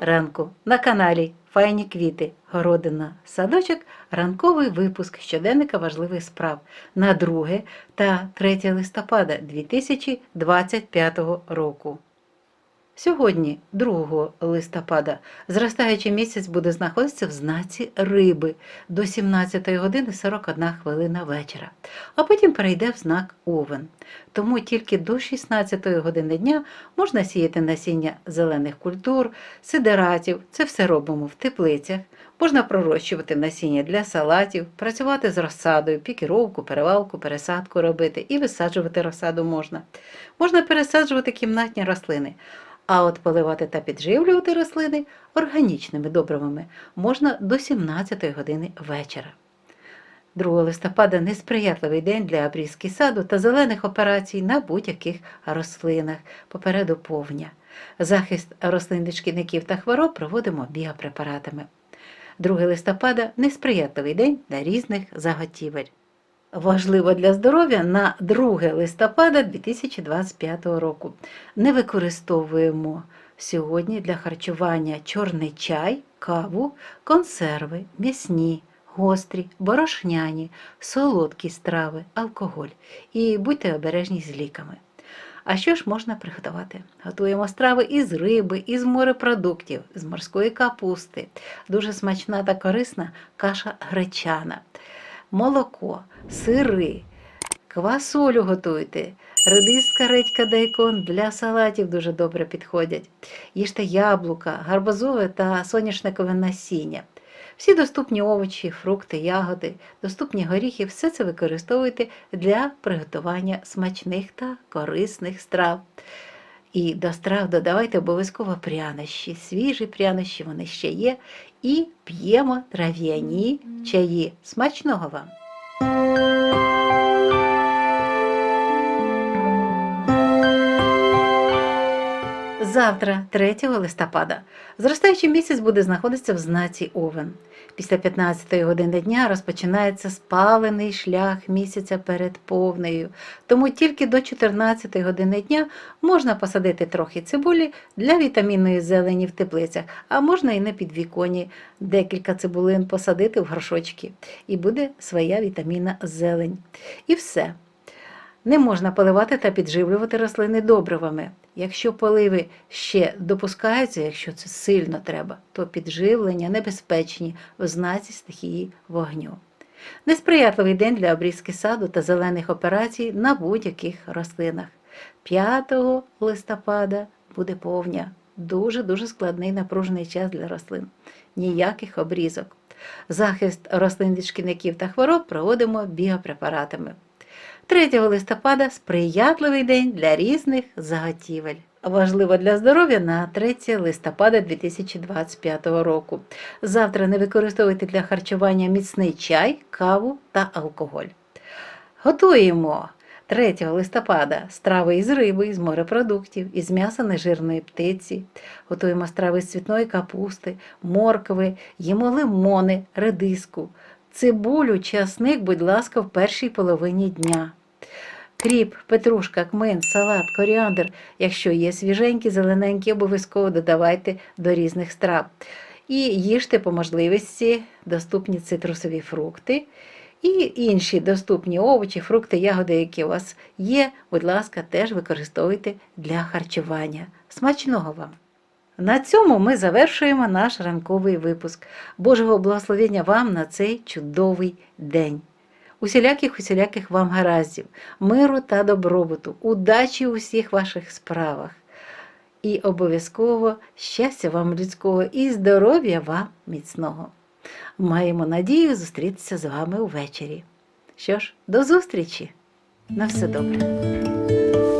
ранку на каналі Файні квіти, городина, садочок, ранковий випуск щоденника важливих справ на 2 та 3 листопада 2025 року. Сьогодні, 2 листопада, зростаючий місяць буде знаходитися в знаці риби до 17 години 41 хвилина вечора, а потім перейде в знак Овен. Тому тільки до 16 години дня можна сіяти насіння зелених культур, сидератів, це все робимо в теплицях. Можна пророщувати насіння для салатів, працювати з розсадою, пікіровку, перевалку, пересадку робити і висаджувати розсаду можна. Можна пересаджувати кімнатні рослини. А от поливати та підживлювати рослини органічними добривами можна до 17 години вечора. 2 листопада несприятливий день для обрізки саду та зелених операцій на будь-яких рослинах, попереду повня. Захист рослин від шкідників та хвороб проводимо біопрепаратами. 2 листопада несприятливий день для різних заготівель. Важливо для здоров'я на 2 листопада 2025 року. Не використовуємо сьогодні для харчування чорний чай, каву, консерви, м'ясні, гострі, борошняні, солодкі страви, алкоголь. І будьте обережні з ліками. А що ж можна приготувати? Готуємо страви із риби, із морепродуктів, з морської капусти. Дуже смачна та корисна каша гречана молоко, сири, квасолю готуйте, редиска, редька, дайкон для салатів дуже добре підходять. Їжте яблука, гарбузове та соняшникове насіння. Всі доступні овочі, фрукти, ягоди, доступні горіхи, все це використовуйте для приготування смачних та корисних страв. І до страв додавайте обов'язково прянощі, свіжі прянощі, вони ще є. І п'ємо трав'яні чаї. Смачного вам! Завтра, 3 листопада, зростаючий місяць буде знаходитися в знаці Овен. Після 15-ї години дня розпочинається спалений шлях місяця перед повнею. Тому тільки до 14-ї години дня можна посадити трохи цибулі для вітамінної зелені в теплицях, а можна і на підвіконі декілька цибулин посадити в горшочки. І буде своя вітамінна зелень. І все. Не можна поливати та підживлювати рослини добривами. Якщо поливи ще допускаються, якщо це сильно треба, то підживлення небезпечні в знаці стихії вогню. Несприятливий день для обрізки саду та зелених операцій на будь-яких рослинах. 5 листопада буде повня. Дуже-дуже складний напружений час для рослин. Ніяких обрізок. Захист рослин від шкідників та хвороб проводимо біопрепаратами. 3 листопада сприятливий день для різних заготівель. Важливо для здоров'я на 3 листопада 2025 року. Завтра не використовуйте для харчування міцний чай, каву та алкоголь. Готуємо 3 листопада страви із риби, із морепродуктів, із м'яса нежирної птиці. Готуємо страви з цвітної капусти, моркви, їмо лимони, редиску, цибулю, часник, будь ласка, в першій половині дня. Кріп, петрушка, кмин, салат, коріандр, якщо є свіженькі, зелененькі, обов'язково додавайте до різних страв. І їжте по можливості доступні цитрусові фрукти і інші доступні овочі, фрукти, ягоди, які у вас є, будь ласка, теж використовуйте для харчування. Смачного вам! На цьому ми завершуємо наш ранковий випуск. Божого благословення вам на цей чудовий день. Усіляких усіляких вам гараздів, миру та добробуту, удачі у всіх ваших справах. І обов'язково щастя вам людського і здоров'я вам міцного. Маємо надію зустрітися з вами увечері. Що ж, до зустрічі! На все добре!